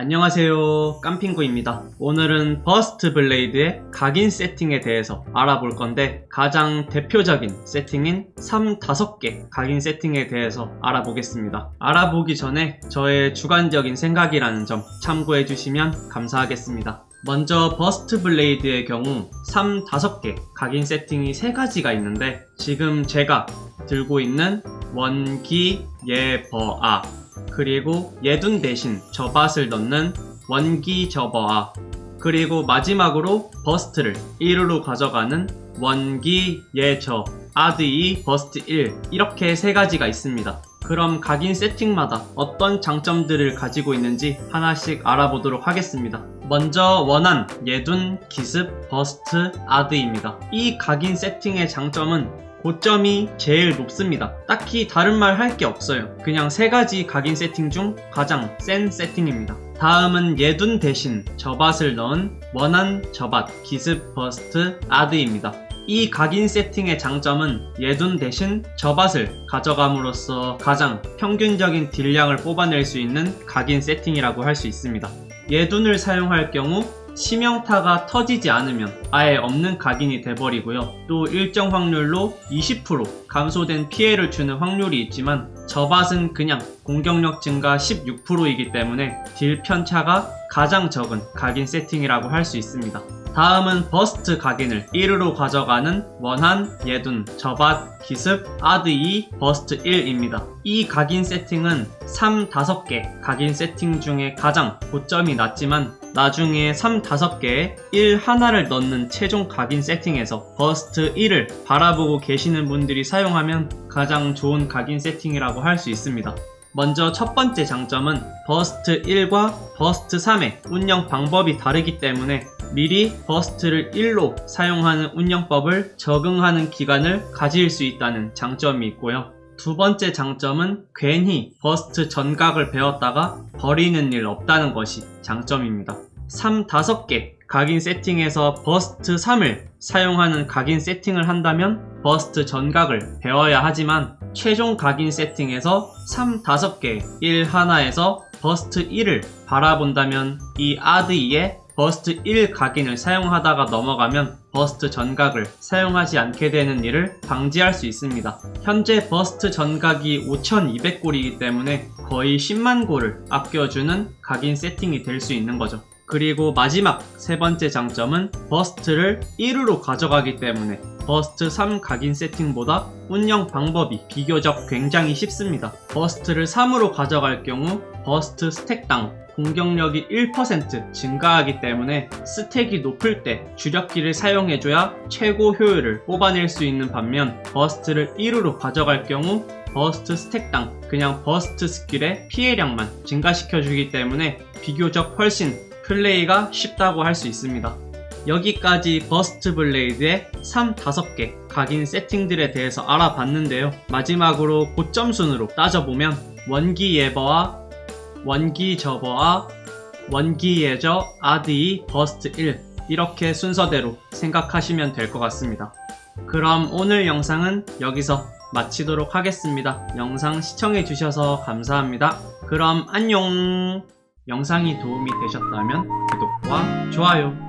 안녕하세요. 깜핑구입니다. 오늘은 버스트 블레이드의 각인 세팅에 대해서 알아볼 건데 가장 대표적인 세팅인 3, 5개 각인 세팅에 대해서 알아보겠습니다. 알아보기 전에 저의 주관적인 생각이라는 점 참고해 주시면 감사하겠습니다. 먼저 버스트 블레이드의 경우 3, 5개 각인 세팅이 3가지가 있는데 지금 제가 들고 있는 원기, 예버아 그리고 예둔 대신 저밭을 넣는 원기 저버아 그리고 마지막으로 버스트를 1으로 가져가는 원기 예저 아드이 버스트 1 이렇게 세 가지가 있습니다. 그럼 각인 세팅마다 어떤 장점들을 가지고 있는지 하나씩 알아보도록 하겠습니다. 먼저 원한, 예둔, 기습, 버스트, 아드입니다. 이 각인 세팅의 장점은 고점이 제일 높습니다. 딱히 다른 말 할 게 없어요. 그냥 세 가지 각인 세팅 중 가장 센 세팅입니다. 다음은 예둔 대신 저밭을 넣은 원한 저밭 기습 버스트 아드입니다. 이 각인 세팅의 장점은 예둔 대신 저밭을 가져감으로써 가장 평균적인 딜량을 뽑아낼 수 있는 각인 세팅이라고 할 수 있습니다. 예둔을 사용할 경우 치명타가 터지지 않으면 아예 없는 각인이 돼버리고요. 또 일정 확률로 20% 감소된 피해를 주는 확률이 있지만 저밭은 그냥 공격력 증가 16%이기 때문에 딜 편차가 가장 적은 각인 세팅이라고 할 수 있습니다. 다음은 버스트 각인을 1으로 가져가는 원한, 예둔, 저밭, 기습, 아드 2, 버스트 1입니다. 이 각인 세팅은 3, 5개 각인 세팅 중에 가장 고점이 낮지만 나중에 3, 5개에 1 하나를 넣는 최종 각인 세팅에서 버스트 1을 바라보고 계시는 분들이 사용하면 가장 좋은 각인 세팅이라고 할 수 있습니다. 먼저 첫 번째 장점은 버스트 1과 버스트 3의 운영 방법이 다르기 때문에 미리 버스트를 1로 사용하는 운영법을 적응하는 기간을 가질 수 있다는 장점이 있고요. 두 번째 장점은 괜히 버스트 전각을 배웠다가 버리는 일 없다는 것이 장점입니다. 3, 5개 각인 세팅에서 버스트 3을 사용하는 각인 세팅을 한다면 버스트 전각을 배워야 하지만 최종 각인 세팅에서 3, 5개 1 하나에서 버스트 1을 바라본다면 이 아드 2에 버스트 1 각인을 사용하다가 넘어가면 버스트 전각을 사용하지 않게 되는 일을 방지할 수 있습니다. 현재 버스트 전각이 5200골이기 때문에 거의 10만 골을 아껴주는 각인 세팅이 될 수 있는 거죠. 그리고 마지막 세 번째 장점은 버스트를 1으로 가져가기 때문에 버스트 3 각인 세팅보다 운영 방법이 비교적 굉장히 쉽습니다. 버스트를 3으로 가져갈 경우 버스트 스택당 공격력이 1% 증가하기 때문에 스택이 높을 때 주력기를 사용해줘야 최고 효율을 뽑아낼 수 있는 반면 버스트를 1으로 가져갈 경우 버스트 스택당 그냥 버스트 스킬의 피해량만 증가시켜주기 때문에 비교적 훨씬 플레이가 쉽다고 할 수 있습니다. 여기까지 버스트 블레이드의 3, 5개 각인 세팅들에 대해서 알아봤는데요. 마지막으로 고점 순으로 따져보면 원기 예버와 원기 저버와 원기 예저 아드이 버스트 1 이렇게 순서대로 생각하시면 될 것 같습니다. 그럼 오늘 영상은 여기서 마치도록 하겠습니다. 영상 시청해주셔서 감사합니다. 그럼 안녕! 영상이 도움이 되셨다면 구독과 좋아요